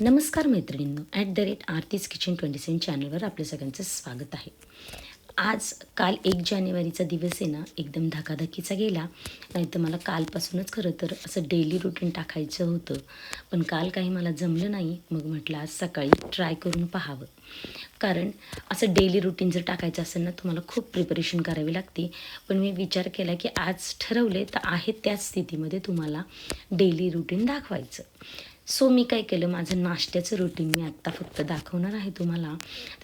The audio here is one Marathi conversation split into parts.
नमस्कार मैत्रिणींनो at the rate Aarti's kitchen twenty seven चॅनलवर आपल्या सगळ्यांचं स्वागत आहे. आज काल एक जानेवारीचा दिवस आहे ना एकदम धकाधकीचा गेला. नाही तर मला कालपासूनच खरं तर असं डेली रुटीन टाकायचं होतं. पण काल काही मला जमलं नाही मग म्हटलं आज सकाळी ट्राय करून पाहावं. कारण असं डेली रुटीन जर टाकायचं असेल ना तुम्हाला खूप प्रिपरेशन करावी लागते. पण मी विचार केला की आज ठरवले तर आहे त्याच स्थितीमध्ये तुम्हाला डेली रुटीन दाखवायचं. सो मी काय केलं? माझं नाश्त्याचं रुटीन मी आत्ता फक्त दाखवणार आहे तुम्हाला.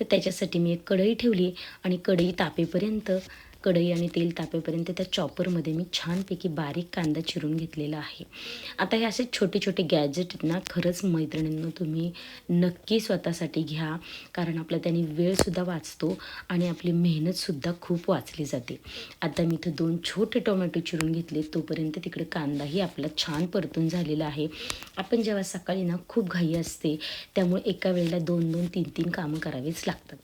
तर त्याच्यासाठी मी एक कढई ठेवली आणि कढई तापेपर्यंत कढई आणि तेल तापेपर्यंत त्या चॉपरमध्ये मी छानपैकी बारीक कांदा चिरून घेतलेला आहे. आता हे असे छोटे छोटे गॅजेट ना खरंच मैत्रिणींनो तुम्ही नक्की स्वतःसाठी घ्या कारण आपला त्याने वेळसुद्धा वाचतो आणि आपली मेहनतसुद्धा खूप वाचली जाते. आता मी इथं दोन छोटे टोमॅटो चिरून घेतले तोपर्यंत तिकडे कांदाही आपला छान परतून झालेला आहे. आपण जेव्हा सकाळी ना खूप घाई असते त्यामुळे एका वेळेला दोन दोन तीन तीन कामं करावीच लागतात.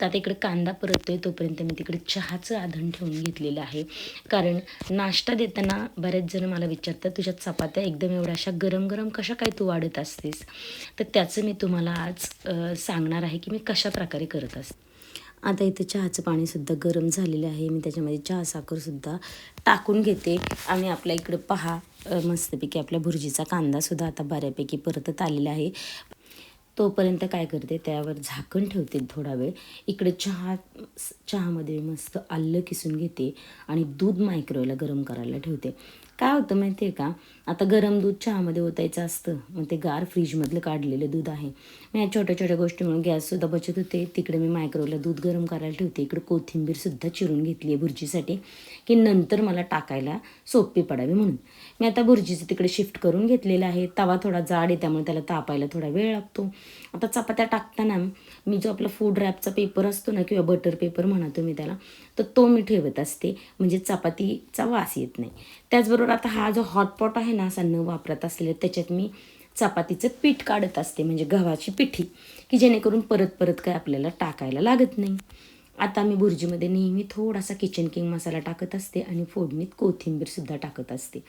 तर आता इकडे कांदा परततोय तोपर्यंत मी तिकडे चहाचं आधण ठेवून घेतलेलं आहे. कारण नाश्ता देताना बरेच जण मला विचारतात तुझ्या चपात्या एकदम एवढ्या अशा गरम गरम कशा काय तू वाढत असतेस? तर त्याचं मी तुम्हाला आज सांगणार आहे की मी कशा प्रकारे करत असते आता इथं चहाचं पाणीसुद्धा गरम झालेलं आहे. मी त्याच्यामध्ये चहा साखरसुद्धा टाकून घेते. आणि आपल्या इकडं पहा मस्तपैकी आपल्या भुर्जीचा कांदासुद्धा आता बऱ्यापैकी परतत आलेला आहे. तोपर्यंत काय करते त्यावर झाकण ठेवते थोडा वेळ. इकडे चहा चहामध्ये मस्त आलं किसून घेते आणि दूध मायक्रोवेला गरम करायला ठेवते. काय होतं माहिती आहे का? आता गरम दूध चहामध्ये ओतायचं असतं. मग ते गार फ्रीजमधलं काढलेलं दूध आहे. मग या छोट्या छोट्या गोष्टीमुळे गॅससुद्धा बचत होते. तिकडे मी मायक्रोवेला दूध गरम करायला ठेवते. इकडे कोथिंबीरसुद्धा चिरून घेतली आहे भुर्जीसाठी की नंतर मला टाकायला सोपी पडावी म्हणून. मी आता भुर्जीचं तिकडे शिफ्ट करून घेतलेलं आहे. तवा थोडा जाड आहे त्यामुळे त्याला तापायला थोडा वेळ लागतो. आता चपात्या टाकताना मी जो आपला फूड रॅपचा पेपर असतो ना किंवा बटर पेपर म्हणा तुम्ही त्याला तर तो मी ठेवत असते. म्हणजे चपातीचा वास येत नाही. त्याचबरोबर आता हा जो हॉटपॉट आहे ना असा न वापरत असलेला त्याच्यात मी चपातीचं पीठ काढत असते म्हणजे गव्हाची पिठी की जेणेकरून परत परत काय आपल्याला टाकायला लागत नाही. आता मी भुर्जीमध्ये नेहमी थोडासा किचन किंग मसाला टाकत असते आणि फोडणीत कोथिंबीरसुद्धा टाकत असते.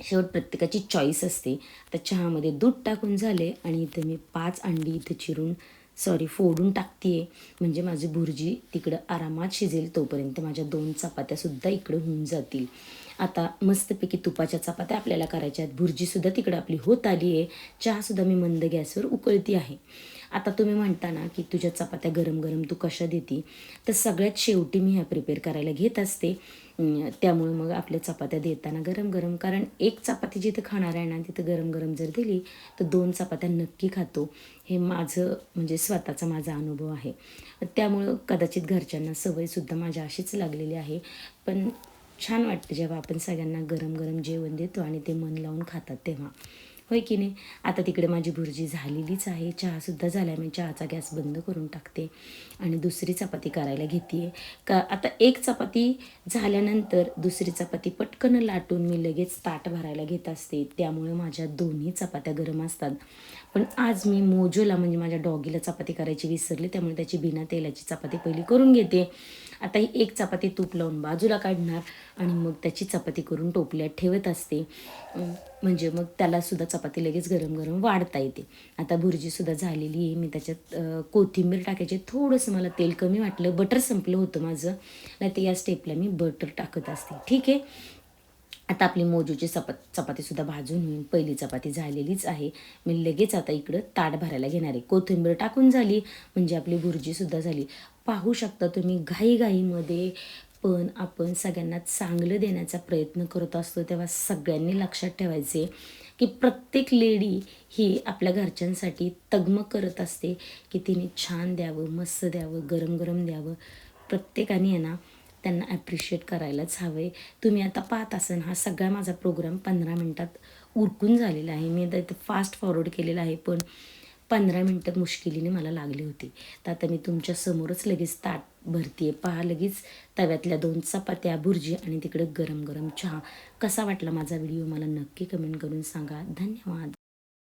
शेवट प्रत्येकाची चॉईस असते. आता चहामध्ये दूध टाकून झाले आणि इथं मी पाच अंडी इथं चिरून सॉरी फोडून टाकते आहे म्हणजे माझी भुर्जी तिकडं आरामात शिजेल तोपर्यंत माझ्या दोन चपात्यासुद्धा इकडं होऊन जातील. आता मस्तपैकी तुपाच्या चपात्या आपल्याला करायच्या आहेत. भुर्जीसुद्धा तिकडं आपली होत आली आहे चहासुद्धा मी मंद गॅसवर उकळती आहे. आता तुम्ही म्हणता ना की तुझ्या चपात्या गरम गरम तू कशा देती? तर सगळ्यात शेवटी मी ह्या प्रिपेअर करायला घेत असते. त्यामुळे मग आपल्या चपात्या देताना गरम गरम. कारण एक चपाती जिथं खाणार आहे ना तिथं गरम गरम जर दिली तर दोन चपात्या नक्की खातो. हे माझं म्हणजे स्वतःचा माझा अनुभव आहे. त्यामुळं कदाचित घरच्यांना सवयसुद्धा माझ्या अशीच लागलेली आहे. पण छान वाटतं जेव्हा आपण सगळ्यांना गरम गरम जेवण देतो आणि ते मन लावून खातात तेव्हा. होय की नाही? आता तिकडे माझी भुर्जी झालेलीच आहे. चहासुद्धा झाला आहे मी चहाचा गॅस बंद करून टाकते. आणि दुसरी चपाती करायला घेते का आता एक चपाती झाल्यानंतर दुसरी चपाती पटकन लाटून मी लगेच ताट भरायला घेत असते. त्यामुळे माझ्या दोन्ही चपात्या गरम असतात. पण आज मी मोजोला म्हणजे माझ्या डॉगीला चपाती करायची विसरली त्यामुळे त्याची बिना तेलाची चपाती पहिली करून घेते. आता ही एक चपाती तूप लावून बाजूला काढणार आणि मग त्याची चपाती करून टोपल्यात ठेवत असते. म्हणजे मग त्यालासुद्धा चपाती लगेच गरम गरम वाढता येते. आता भुर्जीसुद्धा झालेली आहे. मी त्याच्यात कोथिंबीर टाकायचे. थोडंसं मला तेल कमी वाटलं. बटर संपलं होतं माझं. नाही तर या स्टेपला मी बटर टाकत असते. ठीक आहे? आता आपली मोजूची चपात चपातीसुद्धा भाजून पहिली चपाती झालेलीच आहे. मी लगेच आता इकडं ताट भरायला घेणार आहे. कोथिंबीर टाकून झाली. म्हणजे आपली भुर्जीसुद्धा झाली. पाहू शकता तुम्ही घाईघाईमध्ये पण आपण सगळ्यांना चांगलं देण्याचा प्रयत्न करत असतो. तेव्हा सगळ्यांनी लक्षात ठेवायचे की प्रत्येक लेडी ही आपल्या घरच्यांसाठी तगमग करत असते की तिने छान द्यावं मस्त द्यावं गरम गरम द्यावं. प्रत्येकाने आहे ना त्यांना ॲप्रिशिएट करायलाच हवं. आहे तुम्ही आता पाहत असाल हा सगळा माझा प्रोग्राम पंधरा मिनटात उरकून झालेला आहे. मी आता इथं फास्ट फॉरवर्ड केलेला आहे पण पंधरा मिनटं मुश्किलीने मला लागली होती. तर आता मी तुमच्या समोरच लगेच ताट भरती आहे पहा लगेच तव्यातल्या दोन चपात्या भुर्जी आणि तिकडे गरम गरम चहा. कसा वाटला माझा व्हिडिओ मला नक्की कमेंट करून सांगा. धन्यवाद.